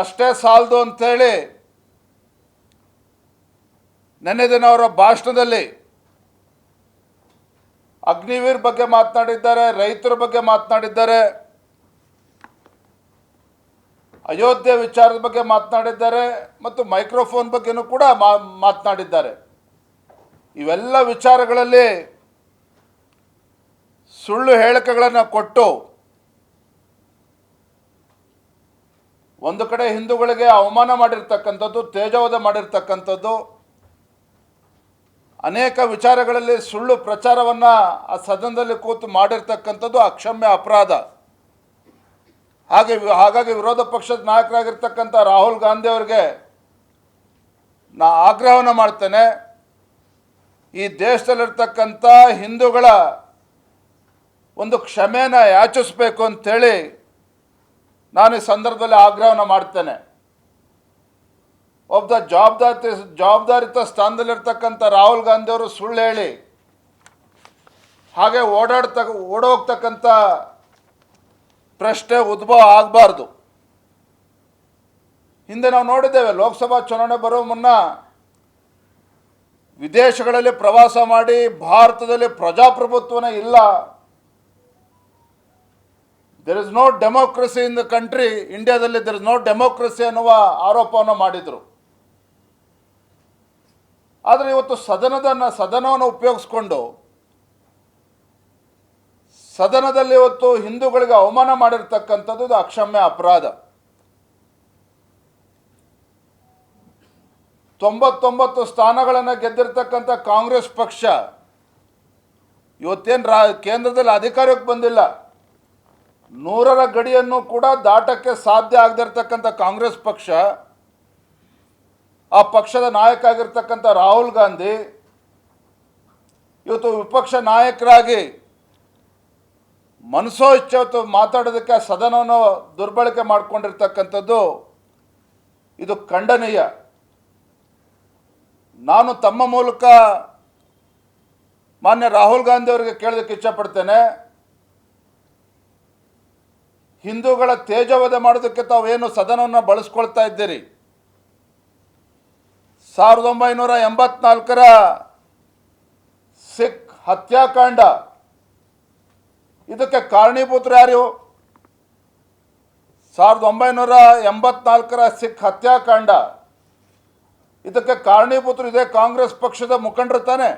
ಅಷ್ಟೇ ಸಾಲದು ಅಂಥೇಳಿ ನೆನ್ನೆ ದಿನ ಅವರ ಭಾಷಣದಲ್ಲಿ ಅಗ್ನಿವೀರ್ ಬಗ್ಗೆ ಮಾತನಾಡಿದ್ದಾರೆ, ರೈತರ ಬಗ್ಗೆ ಮಾತನಾಡಿದ್ದಾರೆ, ಅಯೋಧ್ಯೆ ವಿಚಾರದ ಬಗ್ಗೆ ಮಾತನಾಡಿದ್ದಾರೆ ಮತ್ತು ಮೈಕ್ರೋಫೋನ್ ಬಗ್ಗೆನೂ ಕೂಡ ಮಾತನಾಡಿದ್ದಾರೆ. ಇವೆಲ್ಲ ವಿಚಾರಗಳಲ್ಲಿ ಸುಳ್ಳು ಹೇಳಿಕೆಗಳನ್ನು ಕೊಟ್ಟು ಒಂದು ಕಡೆ ಹಿಂದೂಗಳಿಗೆ ಅವಮಾನ ಮಾಡಿರ್ತಕ್ಕಂಥದ್ದು, ತೇಜೋವಧ ಮಾಡಿರ್ತಕ್ಕಂಥದ್ದು, ಅನೇಕ ವಿಚಾರಗಳಲ್ಲಿ ಸುಳ್ಳು ಪ್ರಚಾರವನ್ನು ಆ ಸದನದಲ್ಲಿ ಕೂತು ಮಾಡಿರ್ತಕ್ಕಂಥದ್ದು ಅಕ್ಷಮ್ಯ ಅಪರಾಧ. ಹಾಗೆ ಹಾಗಾಗಿ ವಿರೋಧ ಪಕ್ಷದ ನಾಯಕರಾಗಿರ್ತಕ್ಕಂಥ ರಾಹುಲ್ ಗಾಂಧಿ ಅವರಿಗೆ ನಾ ಆಗ್ರಹವನ್ನು ಮಾಡ್ತೇನೆ. ಈ ದೇಶದಲ್ಲಿರ್ತಕ್ಕಂಥ ಹಿಂದೂಗಳ ಒಂದು ಕ್ಷಮೆನ ಯಾಚಿಸಬೇಕು ಅಂಥೇಳಿ ನಾನು ಈ ಸಂದರ್ಭದಲ್ಲಿ ಆಗ್ರಹವನ್ನು ಮಾಡ್ತೇನೆ. ಒಬ್ಬ ಜವಾಬ್ದಾರಿ, ಜವಾಬ್ದಾರಿತ ಸ್ಥಾನದಲ್ಲಿರ್ತಕ್ಕಂಥ ರಾಹುಲ್ ಗಾಂಧಿ ಅವರು ಸುಳ್ಳು ಹೇಳಿ, ಹಾಗೆ ಓಡಾಡ್ತ, ಓಡೋಗ್ತಕ್ಕಂಥ ಪ್ರಶ್ನೆ ಉದ್ಭವ ಆಗಬಾರ್ದು. ಹಿಂದೆ ನಾವು ನೋಡಿದ್ದೇವೆ, ಲೋಕಸಭಾ ಚುನಾವಣೆ ಬರೋ ಮುನ್ನ ವಿದೇಶಗಳಲ್ಲಿ ಪ್ರವಾಸ ಮಾಡಿ ಭಾರತದಲ್ಲಿ ಪ್ರಜಾಪ್ರಭುತ್ವನೇ ಇಲ್ಲ. There is no democracy in the country ಇಂಡಿಯಾದಲ್ಲಿ ದೆರ್ ಇಸ್ ನೋ ಡೆಮೋಕ್ರಸಿ ಅನ್ನುವ ಆರೋಪವನ್ನು ಮಾಡಿದರು. ಆದರೆ ಇವತ್ತು ಸದನದ ಸದನವನ್ನು ಉಪಯೋಗಿಸ್ಕೊಂಡು, ಸದನದಲ್ಲಿ ಇವತ್ತು ಹಿಂದೂಗಳಿಗೆ ಅವಮಾನ ಮಾಡಿರ್ತಕ್ಕಂಥದ್ದು ಇದು ಅಕ್ಷಮ್ಯ ಅಪರಾಧ. ತೊಂಬತ್ತೊಂಬತ್ತು ಸ್ಥಾನಗಳನ್ನು ಗೆದ್ದಿರ್ತಕ್ಕಂಥ ಕಾಂಗ್ರೆಸ್ ಪಕ್ಷ ಇವತ್ತೇನು ರಾ, ಕೇಂದ್ರದಲ್ಲಿ ಅಧಿಕಾರಕ್ಕೆ ಬಂದಿಲ್ಲ. ನೂರರ ಗಡಿಯನ್ನು ಕೂಡ ದಾಟಕ್ಕೆ ಸಾಧ್ಯ ಆಗದಿರ್ತಕ್ಕಂಥ ಕಾಂಗ್ರೆಸ್ ಪಕ್ಷ, ಆ ಪಕ್ಷದ ನಾಯಕ ಆಗಿರ್ತಕ್ಕಂಥ ರಾಹುಲ್ ಗಾಂಧಿ, ಇವತ್ತು ವಿಪಕ್ಷ ನಾಯಕರಾಗಿ ಮನಸೋ ಇಚ್ಛೆ ಮಾತಾಡೋದಕ್ಕೆ ಸದನವನ್ನು ದುರ್ಬಳಕೆ ಮಾಡಿಕೊಂಡಿರ್ತಕ್ಕಂಥದ್ದು ಇದು ಖಂಡನೀಯ. ನಾನು ತಮ್ಮ ಮೂಲಕ ಮಾನ್ಯ ರಾಹುಲ್ ಗಾಂಧಿ ಅವರಿಗೆ ಕೇಳೋದಕ್ಕೆ ಇಚ್ಛಪಡ್ತೇನೆ ಹಿಂದೂಗಳ ತೇಜವಧ ಮಾಡೋದಕ್ಕೆ ತಾವೇನು ಸದನವನ್ನು ಬಳಸ್ಕೊಳ್ತಾ ಇದ್ದೀರಿ? ಸಾವಿರದ ಒಂಬೈನೂರ ಎಂಬತ್ನಾಲ್ಕರ ಸಿಖ್ ಹತ್ಯಾಕಾಂಡ. ಇದಕ್ಕೆ ಕಾರಣೀಭೂತರು ಯಾರು? ಸಾವಿರದ ಒಂಬೈನೂರ ಎಂಬತ್ನಾಲ್ಕರ ಸಿಖ್ ಹತ್ಯಾಕಾಂಡ. ಇದಕ್ಕೆ ಕಾರಣೀಭೂತರು ಇದೆ ಕಾಂಗ್ರೆಸ್ ಪಕ್ಷದ ಮುಖಂಡರು ತಾನೆ?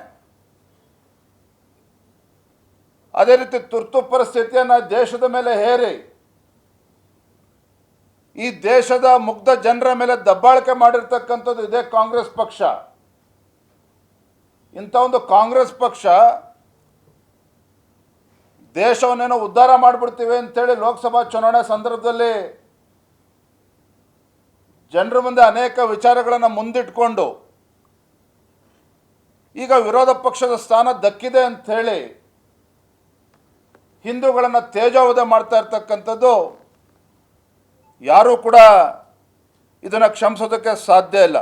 ಅದೇ ರೀತಿ ತುರ್ತು ಪರಿಸ್ಥಿತಿಯನ್ನು ದೇಶದ ಮೇಲೆ ಹೇರಿ. ಈ ದೇಶದ ಮುಗ್ಧ ಜನರ ಮೇಲೆ ದಬ್ಬಾಳಿಕೆ ಮಾಡಿರ್ತಕ್ಕಂಥದ್ದು ಇದೇ ಕಾಂಗ್ರೆಸ್ ಪಕ್ಷ. ಇಂಥ ಒಂದು ಕಾಂಗ್ರೆಸ್ ಪಕ್ಷ ದೇಶವನ್ನೇನೋ ಉದ್ಧಾರ ಮಾಡಿಬಿಡ್ತೀವಿ ಅಂತೇಳಿ ಲೋಕಸಭಾ ಚುನಾವಣೆ ಸಂದರ್ಭದಲ್ಲಿ ಜನರ ಮುಂದೆ ಅನೇಕ ವಿಚಾರಗಳನ್ನು ಮುಂದಿಟ್ಕೊಂಡು ಈಗ ವಿರೋಧ ಪಕ್ಷದ ಸ್ಥಾನ ದಕ್ಕಿದೆ ಅಂತ ಹೇಳಿ ಹಿಂದೂಗಳನ್ನು ತೇಜೋವಧೆ ಮಾಡ್ತಾ ಇರ್ತಕ್ಕಂಥದ್ದು ಯಾರೂ ಕೂಡ ಇದನ್ನು ಕ್ಷಮಿಸೋದಕ್ಕೆ ಸಾಧ್ಯ ಇಲ್ಲ.